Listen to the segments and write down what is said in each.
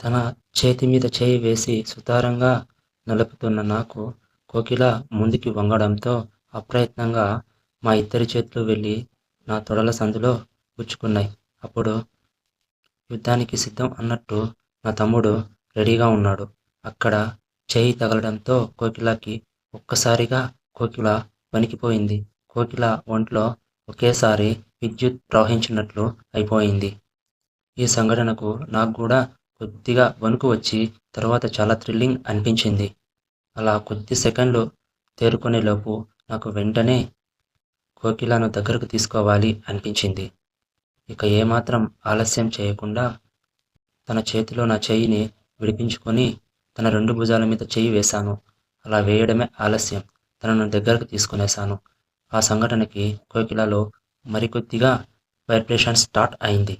తన చేతి మీద చేయి వేసి సుతారంగా నలుపుతున్న నాకు కోకిల ముందుకి వంగడంతో అప్రయత్నంగా మా ఇద్దరి చేతులు వెళ్ళి నా తొడల సందులో గుచ్చుకున్నాయి. అప్పుడు యుద్ధానికి సిద్ధం అన్నట్టు నా తమ్ముడు రెడీగా ఉన్నాడు. అక్కడ చేయి తగలడంతో కోకిలకి ఒక్కసారిగా కోకిల వణికిపోయింది. కోకిల ఒంట్లో ఒకేసారి విద్యుత్ ప్రవహించినట్లు అయిపోయింది. ఈ సంఘటనకు నాకు కూడా కొద్దిగా వణుకు వచ్చి తర్వాత చాలా థ్రిల్లింగ్ అనిపించింది. అలా కొద్ది సెకండ్లు తేరుకునేలోపు నాకు వెంటనే కోకిలాను దగ్గరకు తీసుకోవాలి అనిపించింది. ఇక ఏమాత్రం ఆలస్యం చేయకుండా తన చేతిలో నా చెయ్యిని విడిపించుకొని తన రెండు భుజాల మీద చెయ్యి వేశాను. అలా వేయడమే ఆలస్యం. తనను దగ్గరకు తీసుకునేశాను. ఆ సంఘటనకి కోకిలలో మరికొద్దిగా వైబ్రేషన్ స్టార్ట్ అయింది.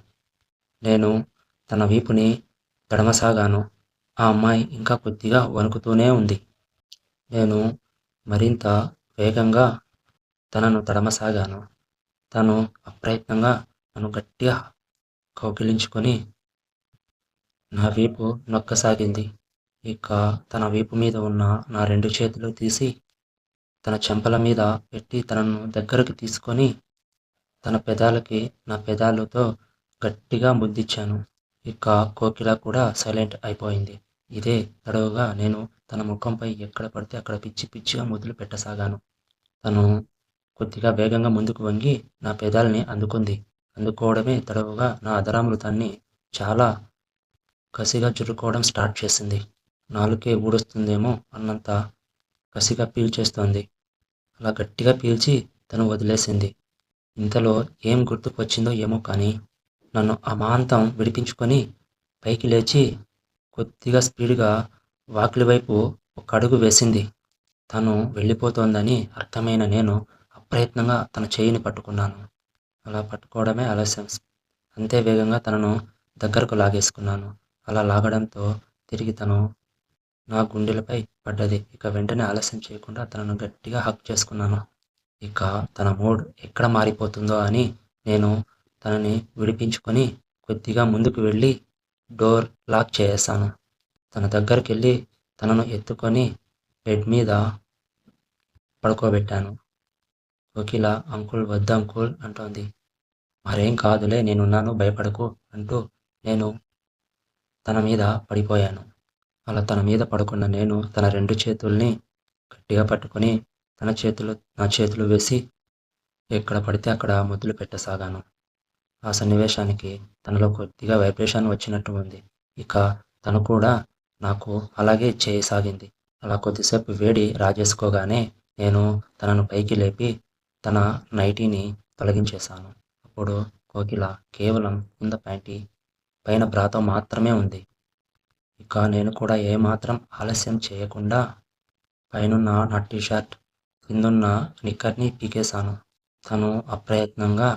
నేను తన వీపుని తడమసాగాను ఆ అమ్మాయి ఇంకా కొద్దిగా వణుకుతూనే ఉంది. నేను మరింత వేగంగా తనను తడమసాగాను. తను అప్రయత్నంగా నన్ను గట్టిగా కౌగిలించుకొని నా వీపు నొక్కసాగింది. ఇక తన వీపు మీద ఉన్న నా రెండు చేతులు తీసి తన చెంపల మీద పెట్టి తనను దగ్గరకు తీసుకొని తన పెదాలకి నా పెదాలతో గట్టిగా ముద్దిచ్చాను. ఇక కోకిల కూడా సైలెంట్ అయిపోయింది. ఇదే తడవుగా నేను తన ముఖంపై ఎక్కడ పడితే అక్కడ పిచ్చి పిచ్చిగా ముద్దులు పెట్టసాగాను. తను కొద్దిగా వేగంగా ముందుకు వంగి నా పెదాలని అందుకుంది. అందుకోవడమే తడవుగా నా అధరామృతాన్ని చాలా కసిగా చురుకోవడం స్టార్ట్ చేసింది. నాలుకే ఊడొస్తుందేమో అన్నంత కసిగా పీల్చేస్తోంది అలా గట్టిగా పీల్చి తను వదిలేసింది. ఇంతలో ఏం గుర్తుకు వచ్చిందో ఏమో కానీ నన్ను అమాంతం విడిపించుకొని పైకి లేచి కొద్దిగా స్పీడ్గా వాకిలి వైపు ఒక అడుగు వేసింది. తను వెళ్ళిపోతోందని అర్థమైన నేను అప్రయత్నంగా తన చేయిని పట్టుకున్నాను. అలా పట్టుకోవడమే ఆలస్యం. అంతే వేగంగా తనను దగ్గరకు లాగేసుకున్నాను. అలా లాగడంతో తిరిగి తను నా గుండెలపై పడ్డది. ఇక వెంటనే ఆలస్యం చేయకుండా తనను గట్టిగా హక్ చేసుకున్నాను. ఇక తన మూడ్ ఎక్కడ మారిపోతుందో అని నేను తనని విడిపించుకొని కొద్దిగా ముందుకు వెళ్ళి డోర్ లాక్ చేసేసాను. తన దగ్గరికి వెళ్ళి తనను ఎత్తుకొని బెడ్ మీద పడుకోబెట్టాను. కోకిల అంకుల్ వద్దు అంకుల్ అంటోంది. మరేం కాదులే నేనున్నాను భయపడకు అంటూ నేను తన మీద పడిపోయాను. అలా తన మీద పడుకున్న నేను తన రెండు చేతుల్ని గట్టిగా పట్టుకొని తన చేతులు నా చేతులు వేసి ఎక్కడ పడితే అక్కడ ముద్దులు పెట్టసాగాను. ఆ సన్నివేశానికి తనలో కొద్దిగా వైబ్రేషన్ వచ్చినట్టు ఉంది ఇక తను కూడా నాకు అలాగే చేయసాగింది. అలా కొద్దిసేపు వేడి రాజేసుకోగానే నేను తనను పైకి లేపి తన నైటీని తొలగించేశాను. అప్పుడు కోకిల కేవలం కింద ప్యాంటీ పైన బ్రాతో మాత్రమే ఉంది. ఇక నేను కూడా ఏమాత్రం ఆలస్యం చేయకుండా పైనున్న నా టీషర్ట్ కిందున్న నిక్కర్ని పీకేశాను. తను అప్రయత్నంగా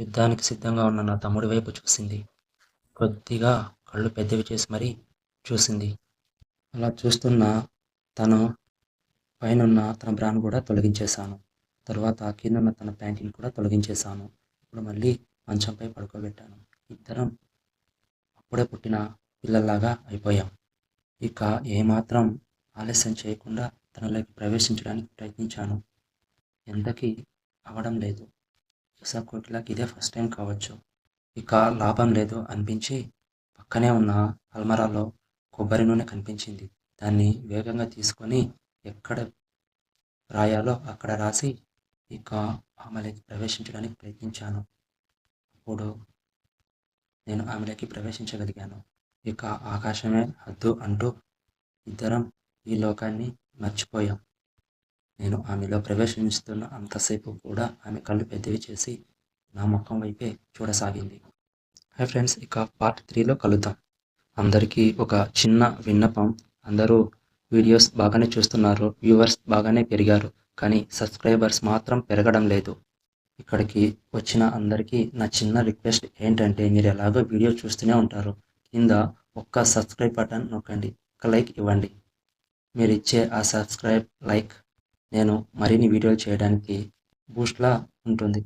యుద్ధానికి సిద్ధంగా ఉన్న నా తమ్ముడి వైపు చూసింది. కొద్దిగా కళ్ళు పెద్దవి చేసి మరీ చూసింది. అలా చూస్తున్న తను పైనున్న తన బ్రాన్ కూడా తొలగించేశాను. తర్వాత కిందన్న తన ప్యాంటీని కూడా తొలగించేశాను. ఇప్పుడు మళ్ళీ మంచంపై పడుకోబెట్టాను. ఇద్దరం అప్పుడే పుట్టిన పిల్లల్లాగా అయిపోయాం. ఇక ఏమాత్రం ఆలస్యం చేయకుండా తనలోకి ప్రవేశించడానికి ప్రయత్నించాను. ఎంతకీ అవడం లేదు. బహుశా కోకిలాకి ఇదే ఫస్ట్ టైం కావచ్చు. ఇక లాభం లేదు అనిపించి పక్కనే ఉన్న అల్మరాలో కొబ్బరి నూనె కనిపించింది. దాన్ని వేగంగా తీసుకొని ఎక్కడ రాయాలో అక్కడ రాసి ఇక ఆమెలోకి ప్రవేశించడానికి ప్రయత్నించాను. అప్పుడు నేను ఆమెలోకి ప్రవేశించగలిగాను. ఇక ఆకాశమే హద్దు అంటూ ఇద్దరం ఈ లోకాన్ని మర్చిపోయాం. నేను ఆమెలో ప్రవేశిస్తున్న అంతసేపు కూడా ఆమె కళ్ళు పెద్దవి చేసి నా ముఖం వైపే చూడసాగింది. హై ఫ్రెండ్స్ ఇక పార్ట్ త్రీలో కలుద్దాం. అందరికీ ఒక చిన్న విన్నపం. అందరూ వీడియోస్ బాగానే చూస్తున్నారు వ్యూవర్స్ బాగానే పెరిగారు కానీ సబ్స్క్రైబర్స్ మాత్రం పెరగడం లేదు. ఇక్కడికి వచ్చిన అందరికీ నా చిన్న రిక్వెస్ట్ ఏంటంటే మీరు ఎలాగో వీడియో చూస్తూనే ఉంటారు. కింద ఒక్క సబ్స్క్రైబ్ బటన్ నొక్కండి ఒక లైక్ ఇవ్వండి. మీరు ఇచ్చే ఆ సబ్స్క్రైబ్ లైక్ నేను మరిన్ని వీడియోలు చేయడానికి బూస్ట్లా ఉంటుంది.